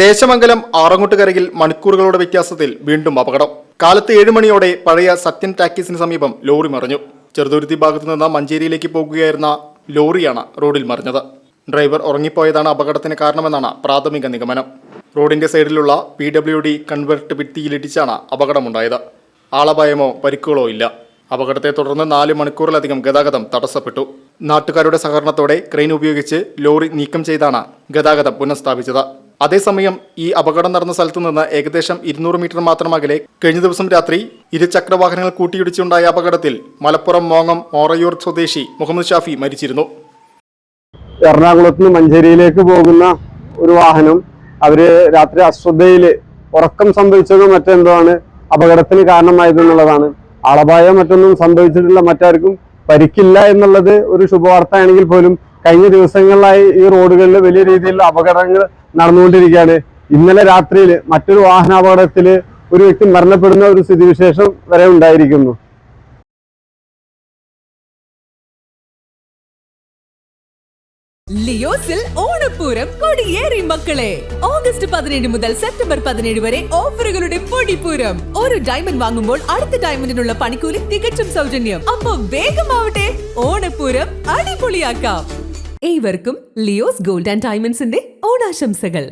ദേശമംഗലം ആറങ്ങോട്ടുകരയിൽ മണിക്കൂറുകളുടെ വ്യത്യാസത്തിൽ വീണ്ടും അപകടം. കാലത്ത് ഏഴ് മണിയോടെ പഴയ സത്യൻ ടാക്കീസിന് സമീപം ലോറി മറിഞ്ഞു. ചെറുതുരുത്തി ഭാഗത്തു നിന്ന് മഞ്ചേരിയിലേക്ക് പോകുകയായിരുന്ന ലോറിയാണ് റോഡിൽ മറിഞ്ഞത്. ഡ്രൈവർ ഉറങ്ങിപ്പോയതാണ് അപകടത്തിന് കാരണമെന്നാണ് പ്രാഥമിക നിഗമനം. റോഡിന്റെ സൈഡിലുള്ള പി ഡബ്ല്യു ഡി കൺവെർട്ട് ഭിത്തിയിലിടിച്ചാണ് അപകടമുണ്ടായത്. ആളപായമോ പരിക്കുകളോ ഇല്ല. അപകടത്തെ തുടർന്ന് നാല് മണിക്കൂറിലധികം ഗതാഗതം തടസ്സപ്പെട്ടു. നാട്ടുകാരുടെ സഹകരണത്തോടെ ക്രെയിൻ ഉപയോഗിച്ച് ലോറി നീക്കം ചെയ്താണ് ഗതാഗതം പുനഃസ്ഥാപിച്ചത്. അതേസമയം ഈ അപകടം നടന്ന സ്ഥലത്തു നിന്ന് ഏകദേശം ഇരുന്നൂറ് മീറ്റർ മാത്രം അകലെ കഴിഞ്ഞ ദിവസം രാത്രി ഇരുചക്രവാഹനങ്ങൾ കൂട്ടിയിടിച്ചുണ്ടായ അപകടത്തിൽ മലപ്പുറം മോങ്ങം ഓറയൂർ സ്വദേശി മുഹമ്മദ് ഷാഫി മരിച്ചിരുന്നു. എറണാകുളത്ത് നിന്ന് മഞ്ചേരിയിലേക്ക് പോകുന്ന ഒരു വാഹനം അവർ രാത്രി അശ്രദ്ധയിൽ ഉറക്കം സംഭവിച്ചതോ മറ്റെന്തോ ആണ് അപകടത്തിന് കാരണമായതെന്നുള്ളതാണ്. ആളപായം മറ്റൊന്നും സംഭവിച്ചിട്ടില്ല മറ്റാർക്കും പരിക്കില്ല എന്നുള്ളത് ഒരു ശുഭവാർത്തയാണെങ്കിൽ പോലും കഴിഞ്ഞ ദിവസങ്ങളിലായി ഈ റോഡുകളിൽ വലിയ രീതിയിലുള്ള അപകടങ്ങൾ നടന്നുകൊണ്ടിരിക്കുകയാണ്. ഇന്നലെ രാത്രിയിൽ മറ്റൊരു വാഹനാപകടത്തിൽ ഒരു വ്യക്തി മരണപ്പെടുന്ന ഒരു സ്ഥിതിവിശേഷം വരെ ഉണ്ടായിരിക്കുന്നു. ലിയോസിൽ ഓണപ്പൂരം കൊടിയേറി മക്കളെ. ഓഗസ്റ്റ് പതിനേഴ് മുതൽ സെപ്റ്റംബർ പതിനേഴ് വരെ ഓഫറുകളുടെ പൊടിപ്പൂരം. ഒരു ഡയമണ്ട് വാങ്ങുമ്പോൾ അടുത്ത ഡയമണ്ടിനുള്ള പണിക്കൂലി തികച്ചും സൗജന്യം. അപ്പൊ വേഗമാവട്ടെ ഓണപ്പൂരം അടിപൊളിയാക്കാം. ഏവർക്കും ലിയോസ് ഗോൾഡ് ആൻഡ് ഡയമണ്ട്സിന്റെ ഓണാശംസകൾ.